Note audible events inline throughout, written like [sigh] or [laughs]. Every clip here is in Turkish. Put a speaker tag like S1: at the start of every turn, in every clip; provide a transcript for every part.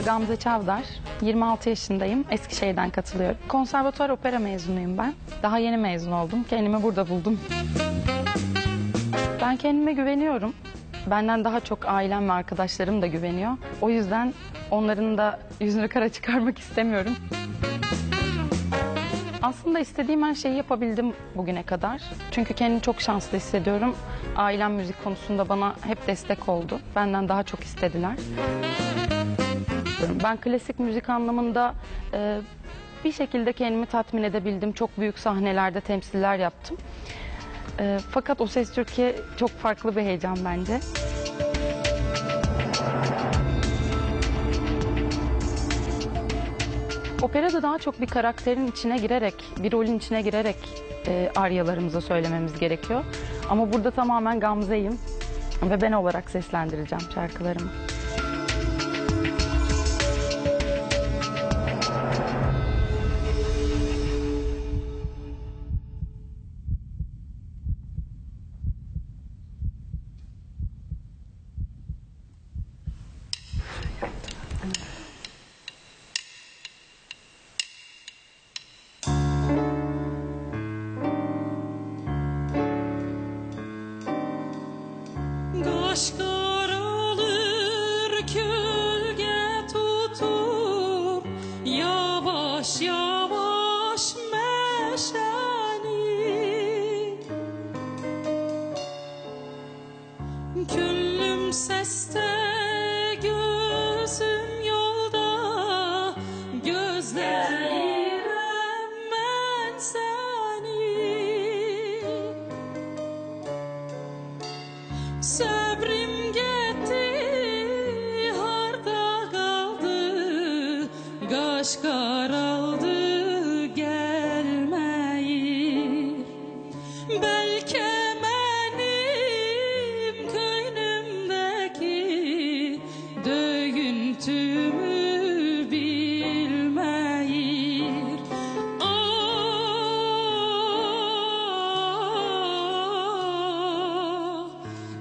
S1: Gamze Çavdar, 26 yaşındayım. Eskişehir'den katılıyorum. Konservatuar opera mezunuyum ben. Daha yeni mezun oldum. Kendimi burada buldum. Ben kendime güveniyorum. Benden daha çok ailem ve arkadaşlarım da güveniyor. O yüzden onların da yüzünü kara çıkarmak istemiyorum. Aslında istediğim her şeyi yapabildim bugüne kadar. Çünkü kendimi çok şanslı hissediyorum. Ailem müzik konusunda bana hep destek oldu. Benden daha çok istediler. Ben klasik müzik anlamında e, bir şekilde kendimi tatmin edebildim. Çok büyük sahnelerde temsiller yaptım. E, fakat O Ses Türkiye çok farklı bir heyecan bence. Operada daha çok bir karakterin içine girerek, bir rolün içine girerek e, aryalarımıza söylememiz gerekiyor. Ama burada tamamen Gamze'yim ve ben olarak seslendireceğim şarkılarımı.
S2: Kaş Sabrim gitti, harda kaldı, kaş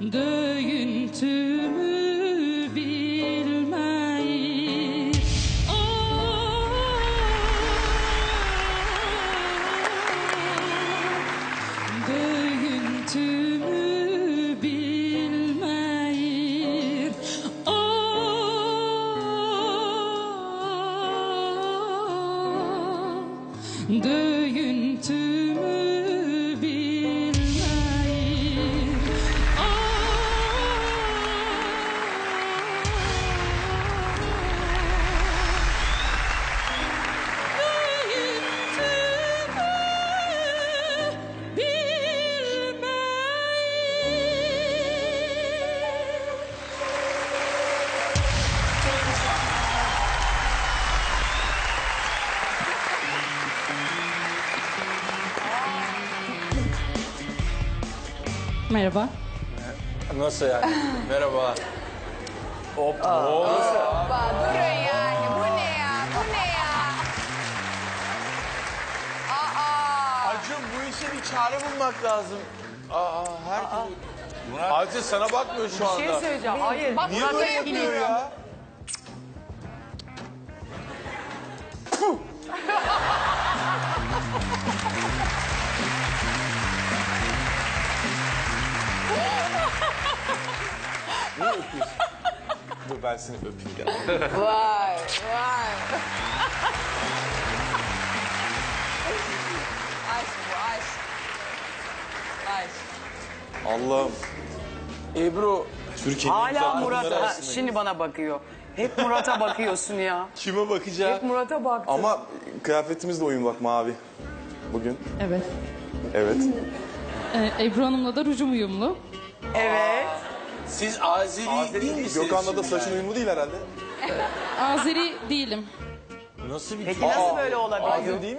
S2: Döyüntümü bilmeyir. Ah, Döyüntümü bilmeyir. Ah, Döyüntümü
S1: Merhaba.
S3: Nasıl yani? Merhaba. Hop hop.
S4: Durun yani. Bu ne ya? Bu ne ya? Aa.
S3: Acun bu işe bir çare bulmak lazım. Aa herkes... Acun sana bakmıyor şu anda.
S5: Bir şey söyleyeceğim. Hayır.
S4: Bak
S3: Niye böyle yapıyor
S4: yapıyorum.
S3: ya? [laughs] Niye öpüyorsun? Dur ben seni öpeyim gel.
S4: Vay vay. aşk bu aşk. Aşk.
S3: Allah'ım. Ebru. Türkiye'nin güzel
S5: Hala
S3: kadınları
S5: Murat'a. Ha,
S3: arasındayız.
S5: Şimdi bana bakıyor. Hep Murat'a bakıyorsun ya.
S3: Kime bakacağım?
S5: Hep Murat'a baktın.
S6: Ama kıyafetimiz de uyum bak mavi. Bugün.
S7: Evet.
S6: Evet.
S7: Ee, Ebru Hanım'la da rujum uyumlu.
S5: Evet.
S3: Siz Azeri, değil misiniz?
S6: Gökhan'la da
S3: şimdi
S6: saçın
S3: yani?
S6: uyumlu değil herhalde.
S7: Azeri değilim.
S3: Nasıl bir
S5: Peki nasıl böyle olabiliyor?
S6: Azeri değil mi?